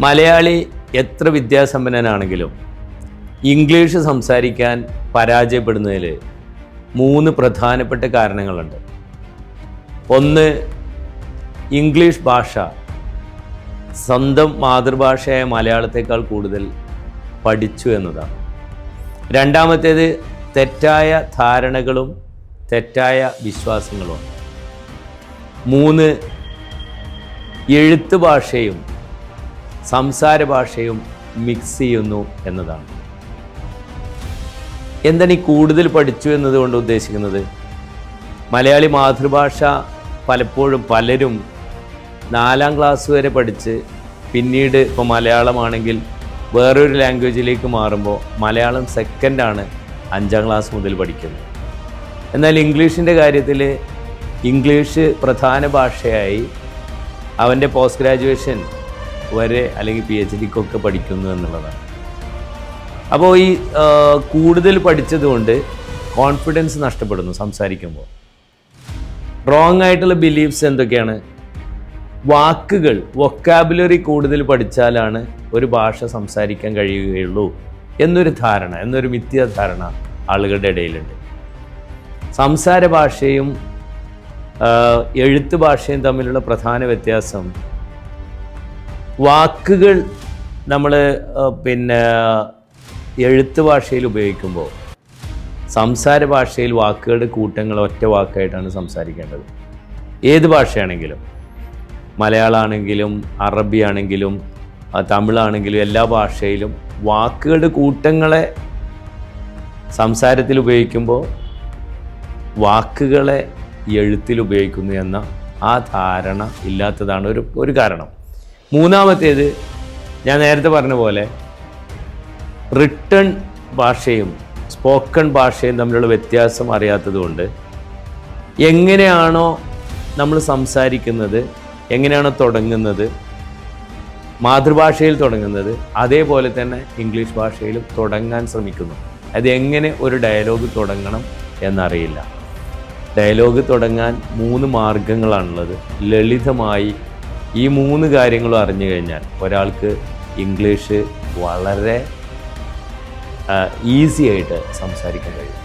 മലയാളി എത്ര വിദ്യാസമ്പന്നനാണെങ്കിലും ഇംഗ്ലീഷ് സംസാരിക്കാൻ പരാജയപ്പെടുന്നതിൽ മൂന്ന് പ്രധാനപ്പെട്ട കാരണങ്ങളുണ്ട്. ഒന്ന് ഇംഗ്ലീഷ് ഭാഷ സ്വന്തം മാതൃഭാഷയായ മലയാളത്തേക്കാൾ കൂടുതൽ പഠിച്ചു എന്നതാണ്. രണ്ടാമത്തേത് തെറ്റായ ധാരണകളും തെറ്റായ വിശ്വാസങ്ങളുമാണ് മൂന്ന് എഴുത്ത് ഭാഷയും സംസാര ഭാഷയും മിക്സ് ചെയ്യുന്നു എന്നതാണ്. എന്താണ് കൂടുതൽ പഠിച്ചു എന്നതുകൊണ്ട് ഉദ്ദേശിക്കുന്നത്? മലയാളി മാതൃഭാഷ പലപ്പോഴും പലരും നാലാം ക്ലാസ് വരെ പഠിച്ച് പിന്നീട് ഇപ്പോൾ മലയാളമാണെങ്കിൽ വേറൊരു ലാംഗ്വേജിലേക്ക് മാറുമ്പോൾ മലയാളം സെക്കൻഡാണ് അഞ്ചാം ക്ലാസ് മുതൽ പഠിക്കുന്നത്. എന്നാൽ ഇംഗ്ലീഷിന്റെ കാര്യത്തിൽ ഇംഗ്ലീഷ് പ്രധാന ഭാഷയായി അവന്റെ പോസ്റ്റ് ഗ്രാജുവേഷൻ വരെ അല്ലെങ്കിൽ പി എച്ച് ഡിക്കൊക്കെ പഠിക്കുന്നു എന്നുള്ളതാണ്. അപ്പോൾ ഈ കൂടുതൽ പഠിച്ചതുകൊണ്ട് കോൺഫിഡൻസ് നഷ്ടപ്പെടുന്നു സംസാരിക്കുമ്പോൾ. റോങ് ആയിട്ടുള്ള ബിലീഫ്സ് എന്തൊക്കെയാണ്? വാക്കുകൾ വൊക്കാബുലറി കൂടുതൽ പഠിച്ചാലാണ് ഒരു ഭാഷ സംസാരിക്കാൻ കഴിയുകയുള്ളൂ എന്നൊരു ധാരണ എന്നൊരു മിഥ്യാധാരണ ആളുകളുടെ ഇടയിലുണ്ട്. സംസാര ഭാഷയും എഴുത്ത് ഭാഷയും തമ്മിലുള്ള പ്രധാന വ്യത്യാസം വാക്കുകൾ നമ്മൾ പിന്നെ എഴുത്ത് ഭാഷയിൽ ഉപയോഗിക്കുമ്പോൾ സംസാര ഭാഷയിൽ വാക്കുകളുടെ കൂട്ടങ്ങൾ ഒറ്റ വാക്കായിട്ടാണ് സംസാരിക്കേണ്ടത്. ഏത് ഭാഷയാണെങ്കിലും മലയാളമാണെങ്കിലും അറബി ആണെങ്കിലും തമിഴാണെങ്കിലും എല്ലാ ഭാഷയിലും വാക്കുകളുടെ കൂട്ടങ്ങളെ സംസാരത്തിൽ ഉപയോഗിക്കുമ്പോൾ വാക്കുകളെ എഴുത്തിൽ ഉപയോഗിക്കുന്നു എന്ന ആ ധാരണ ഇല്ലാത്തതാണ് ഒരു ഒരു കാരണം. മൂന്നാമത്തേത് ഞാൻ നേരത്തെ പറഞ്ഞ പോലെ റിട്ടേൺ ഭാഷയും സ്പോക്കൺ ഭാഷയും തമ്മിലുള്ള വ്യത്യാസം അറിയാത്തതുകൊണ്ട് എങ്ങനെയാണോ നമ്മൾ സംസാരിക്കുന്നത് എങ്ങനെയാണോ തുടങ്ങുന്നത് മാതൃഭാഷയിൽ തുടങ്ങുന്നത് അതേപോലെ തന്നെ ഇംഗ്ലീഷ് ഭാഷയിലും തുടങ്ങാൻ ശ്രമിക്കുന്നു. അത് എങ്ങനെ ഒരു ഡയലോഗ് തുടങ്ങണം എന്നറിയില്ല. ഡയലോഗ് തുടങ്ങാൻ മൂന്ന് മാർഗങ്ങളാണുള്ളത്. ലളിതമായി ഈ മൂന്ന് കാര്യങ്ങളും അറിഞ്ഞു കഴിഞ്ഞാൽ ഒരാൾക്ക് ഇംഗ്ലീഷ് വളരെ ഈസി ആയിട്ട് സംസാരിക്കാൻ കഴിയും.